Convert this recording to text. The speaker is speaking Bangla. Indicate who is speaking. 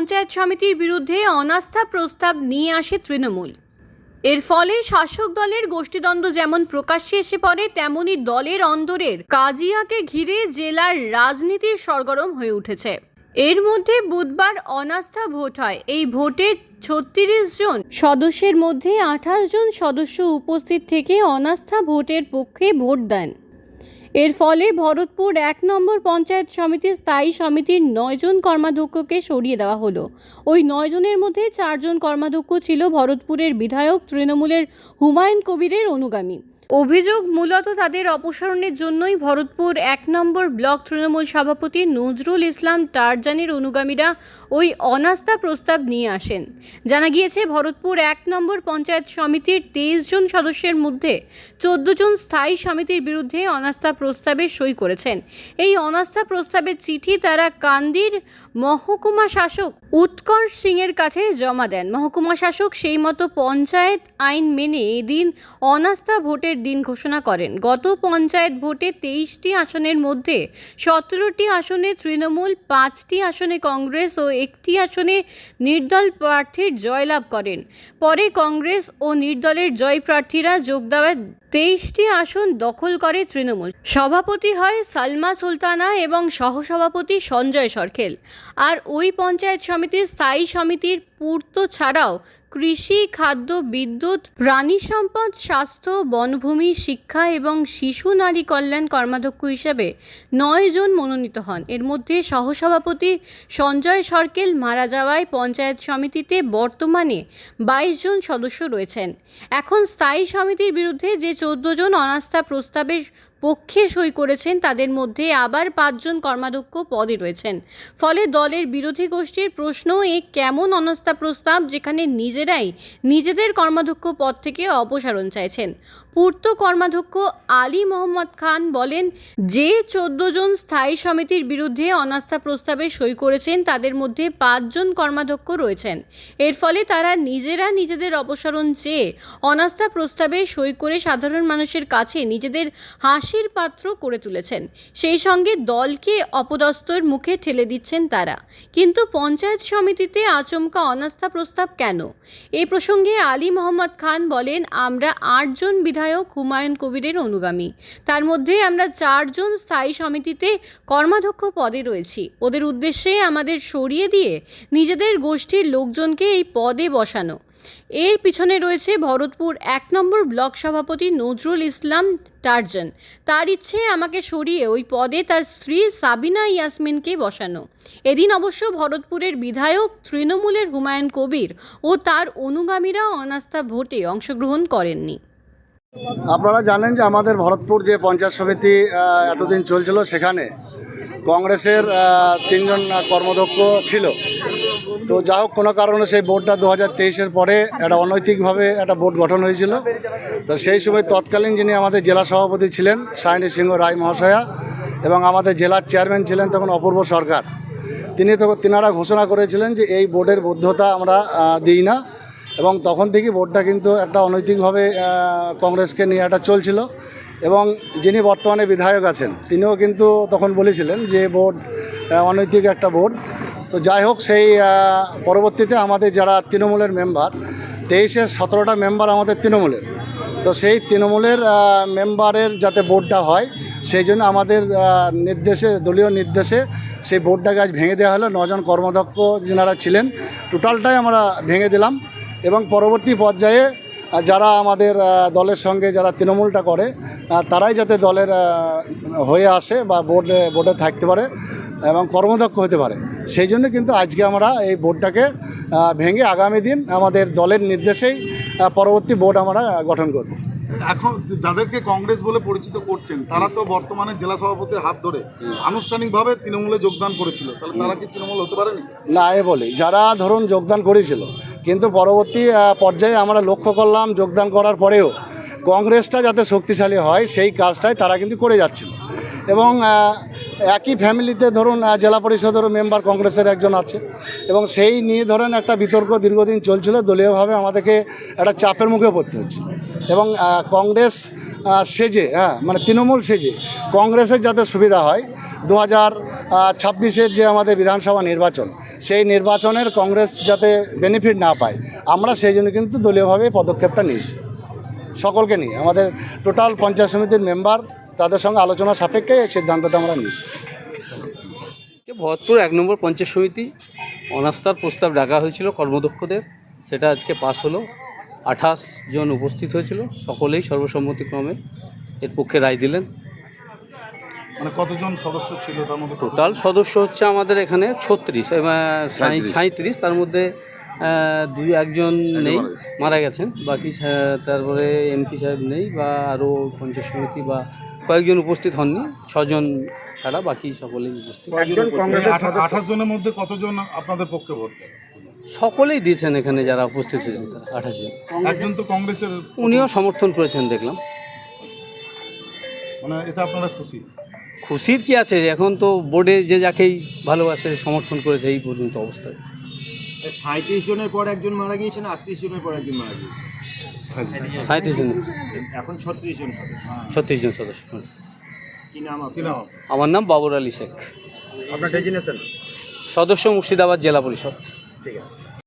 Speaker 1: পঞ্চায়েত সমিতির বিরুদ্ধে অনাস্থা প্রস্তাব নিয়ে আসে তৃণমূল। এর ফলে শাসক দলের গোষ্ঠীদ্বন্দ্ব যেমন প্রকাশ্যে এসে পড়ে, তেমনি দলের অন্দরের কাজিয়াকে ঘিরে জেলার রাজনীতির সরগরম হয়ে উঠেছে। এর মধ্যে বুধবার অনাস্থা ভোট হয়। এই ভোটে ছত্রিশ জন সদস্যের মধ্যে আঠাশ জন সদস্য উপস্থিত থেকে অনাস্থা ভোটের পক্ষে ভোট দেন। এর ফলে ভরতপুর এক নম্বর পঞ্চায়েত সমিতির স্থায়ী সমিতির নয়জন কর্মাধ্যক্ষকে সরিয়ে দেওয়া হলো। ওই নয়জনের মধ্যে চারজন কর্মাধ্যক্ষ ছিল ভরতপুরের বিধায়ক তৃণমূলের হুমায়ুন কবিরের অনুগামী। অভিযোগ মূলত তাদের অপসারণের জন্যই ভরতপুর এক নম্বর ব্লক তৃণমূল সভাপতি নজরুল ইসলাম টারজানের অনুগামীরা ওই অনাস্থা প্রস্তাব নিয়ে আসেন। জানা গিয়েছে, ভরতপুর এক নম্বর পঞ্চায়েত সমিতির তেইশ জন সদস্যের মধ্যে চোদ্দ জন স্থায়ী সমিতির বিরুদ্ধে অনাস্থা প্রস্তাবে সই করেছেন। এই অনাস্থা প্রস্তাবের চিঠি তারা কান্দির মহকুমা শাসক উৎকর্ষ সিংয়ের কাছে জমা দেন। মহকুমা শাসক সেই মতো পঞ্চায়েত আইন মেনে এদিন অনাস্থা ভোটের দিন ঘোষণা করেন। গত পঞ্চায়েত ভোটে তেইশটি আসনের মধ্যে সতেরোটি আসনে তৃণমূল, পাঁচটি আসনে কংগ্রেস ও একটি আসনে নির্দল প্রার্থীর জয়লাভ করেন। পরে কংগ্রেস ও নির্দলের জয় প্রার্থীরা যোগ দেওয়ার তেইশটি আসন দখল করে তৃণমূল। সভাপতি হয় সালমা সুলতানা এবং সহসভাপতি সঞ্জয় সরখেল। আর ওই পঞ্চায়েত সমিতির স্থায়ী সমিতির পূর্ত ছাড়াও কৃষি, খাদ্য, বিদ্যুৎ, প্রাণী সম্পদ, স্বাস্থ্য, বনভূমি, শিক্ষা এবং শিশু নারী কল্যাণ কর্মাধ্যক্ষ হিসেবে নয় জন মনোনীত হন। এর মধ্যে সহসভাপতি সঞ্জয় সরকেল মারা যাওয়ায় পঞ্চায়েত সমিতিতে বর্তমানে বাইশ জন সদস্য রয়েছেন। এখন স্থায়ী সমিতির বিরুদ্ধে যে চোদ্দ জন অনাস্থা প্রস্তাবের পক্ষে সই করেছেন, তাদের মধ্যে আবার পাঁচজন কর্মাধ্যক্ষ পদে রয়েছেন। ফলে দলের বিরোধী গোষ্ঠীর প্রশ্ন এ কেমন অনাস্থা প্রস্তাব যেখানে নিজেরাই নিজেদের কর্মাধ্যক্ষ পদ থেকে অপসারণ চাইছেন। পূর্ত কর্মাধ্যক্ষ আলী মোহাম্মদ খান বলেন, যে চোদ্দ জন স্থায়ী সমিতির বিরুদ্ধে অনাস্থা প্রস্তাবে সই করেছেন, তাদের মধ্যে পাঁচজন কর্মাধ্যক্ষ রয়েছেন। এর ফলে তারা নিজেরা নিজেদের অপসারণ চেয়ে অনাস্থা প্রস্তাবে সই করে সাধারণ মানুষের কাছে নিজেদের হাসির পাত্র করে তুলেছেন। সেই সঙ্গে দলকে অপদস্থর মুখে ঠেলে দিচ্ছেন তারা। কিন্তু পঞ্চায়েত সমিতিতে আচমকা অনাস্থা প্রস্তাব কেন? এই প্রসঙ্গে আলী মোহাম্মদ খান বলেন, আমরা আটজন বিধায়ক হুমায়ুন কবিরের অনুগামী। তার মধ্যে আমরা চারজন স্থায়ী সমিতিতে কর্মাধ্যক্ষ পদে রয়েছি। ওদের উদ্দেশ্যে আমাদের সরিয়ে দিয়ে নিজেদের গোষ্ঠীর লোকজনকে এই পদে বসানো। এর পিছনে রয়েছে ভরতপুর এক নম্বর ব্লক সভাপতি নজরুল ইসলাম টার্জন। তার ইচ্ছে, আমাকে সরিয়ে ওই পদে তার স্ত্রী সাবিনা ইয়াসমিনকে বসানো। এদিন অবশ্য ভরতপুরের বিধায়ক তৃণমূলের হুমায়ুন কবির ও তার অনুগামীরা অনাস্থা ভোটে অংশগ্রহণ করেননি।
Speaker 2: আপনারা জানেন যে আমাদের ভরতপুর যে পঞ্চায়েত সমিতি এতদিন চলছিল সেখানে কংগ্রেসের তিনজন কর্মদক্ষ ছিল। তো যা হোক, কোনো কারণে সেই বোর্ডটা দু হাজার তেইশের পরে একটা অনৈতিকভাবে একটা বোর্ড গঠন হয়েছিল। তো সেই সময় তৎকালীন যিনি আমাদের জেলা সভাপতি ছিলেন, সায়নী সিংহ রায় মহাশয়া, এবং আমাদের জেলার চেয়ারম্যান ছিলেন তখন অপূর্ব সরকার। তিনি তখন তিনারা ঘোষণা করেছিলেন যে এই বোর্ডের বৈধতা আমরা দিই না। এবং তখন থেকে বোর্ডটা কিন্তু একটা অনৈতিকভাবে কংগ্রেসকে নিয়ে একটা চলছিল। এবং যিনি বর্তমানে বিধায়ক আছেন, তিনিও কিন্তু তখন বলেছিলেন যে বোর্ড অনৈতিক একটা বোর্ড তো যাই হোক, সেই পরবর্তীতে আমাদের যারা তৃণমূলের মেম্বার, তেইশের সতেরোটা মেম্বার আমাদের তৃণমূলের। তো সেই তৃণমূলের মেম্বারের যাতে বোর্ডটা হয়, সেই জন্য আমাদের নির্দেশে, দলীয় নির্দেশে সেই বোর্ডটাকে আজ ভেঙে দেওয়া হলো। নজন কর্মদক্ষ যেনারা ছিলেন, টোটালটাই আমরা ভেঙে দিলাম। এবং পরবর্তী পর্যায়ে যারা আমাদের দলের সঙ্গে যারা তৃণমূলটা করে তারাই যাতে দলের হয়ে আসে বা বোর্ডে বোর্ডে থাকতে পারে এবং কর্মদক্ষ হতে পারে। সেই জন্য কিন্তু আজকে আমরা এই বোর্ডটাকে ভেঙে আগামী দিন আমাদের দলের নির্দেশেই পরবর্তী বোর্ড আমরা গঠন করব।
Speaker 3: এখন যাদেরকে কংগ্রেস বলে পরিচিত করছেন তারা তো বর্তমানে জেলা সভাপতির হাত ধরে আনুষ্ঠানিকভাবে তৃণমূলে যোগদান করেছিল। তাহলে তারা কি তৃণমূল হতে পারেনি?
Speaker 2: না এ বলে যারা ধরুন যোগদান করেছিল কিন্তু পরবর্তী পর্যায়ে আমরা লক্ষ্য করলাম যোগদান করার পরেও কংগ্রেসটা যাতে শক্তিশালী হয়, সেই কাজটাই তারা কিন্তু করে যাচ্ছিল। এবং একই ফ্যামিলিতে ধরুন জেলা পরিষদেরও মেম্বার কংগ্রেসের একজন আছে এবং সেই নিয়ে ধরেন একটা বিতর্ক দীর্ঘদিন চলছিল, দলীয়ভাবে আমাদেরকে একটা চাপের মুখে পড়তে হচ্ছে এবং কংগ্রেস সেজে হ্যাঁ মানে তৃণমূল সেজে কংগ্রেসের যাতে সুবিধা হয়, দু হাজার ছাব্বিশের যে আমাদের বিধানসভা নির্বাচন, সেই নির্বাচনের কংগ্রেস যাতে বেনিফিট না পায়, আমরা সেই জন্য কিন্তু দলীয়ভাবে পদক্ষেপটা নিয়েছি। সকলকে নিয়ে, আমাদের টোটাল পঞ্চায়েত সমিতির মেম্বার তাদের সঙ্গে আলোচনা সাপেক্ষে এই সিদ্ধান্তটা আমরা নিয়েছি।
Speaker 4: ভরতপুর এক নম্বর পঞ্চায়েত সমিতি অনাস্থার প্রস্তাব ডাকা হয়েছিল কর্মদক্ষদের, সেটা আজকে পাস হলো। আঠাশ জন উপস্থিত হয়েছিল, সকলেই সর্বসম্মতিক্রমে এর পক্ষে রায় দিলেন।
Speaker 3: মানে কতজন সদস্য ছিল তার মধ্যে
Speaker 4: টোটাল সদস্য হচ্ছে আমাদের এখানে ছত্রিশ সাঁত্রিশ তার মধ্যে দুই একজন নেই মারা গেছেন। বাকি তারপরে এমপি সাহেব নেই বা আরও পঞ্চায়েত সমিতি বা কয়েকজন উপস্থিত হননি ছজন ছাড়া বাকি সকলেই উপস্থিত।
Speaker 3: আঠা- আঠাশ জনের মধ্যে কতজন আপনাদের পক্ষে ভোট?
Speaker 4: সকলেই দিয়েছেন এখানে যারা উপস্থিত হয়েছেন তারা আঠাশ জন।
Speaker 3: একজন তো কংগ্রেসের
Speaker 4: উনিও সমর্থন করেছেন দেখলাম।
Speaker 3: মানে এতে আপনারা খুশি?
Speaker 4: খুশির কি আছে? এখন তো বোর্ডে যে যাকেই ভালোবাসে সমর্থন করেছে এই পর্যন্ত অবস্থায়।
Speaker 5: সাঁত্রিশ জনের পর একজন মারা গিয়েছে না আটত্রিশ জনের পর একজন মারা গিয়েছে?
Speaker 4: সাঁত্রিশ জন।
Speaker 5: এখন ছত্রিশ জন সদস্য।
Speaker 4: ছত্রিশ জন সদস্য।
Speaker 5: কি নাম
Speaker 3: কি নাম?
Speaker 4: আমার নাম বাবর আলী শেখ।
Speaker 5: আপনার ডেজিনেশন
Speaker 4: সদস্য মুর্শিদাবাদ জেলা পরিষদ।
Speaker 5: ঠিক আছে।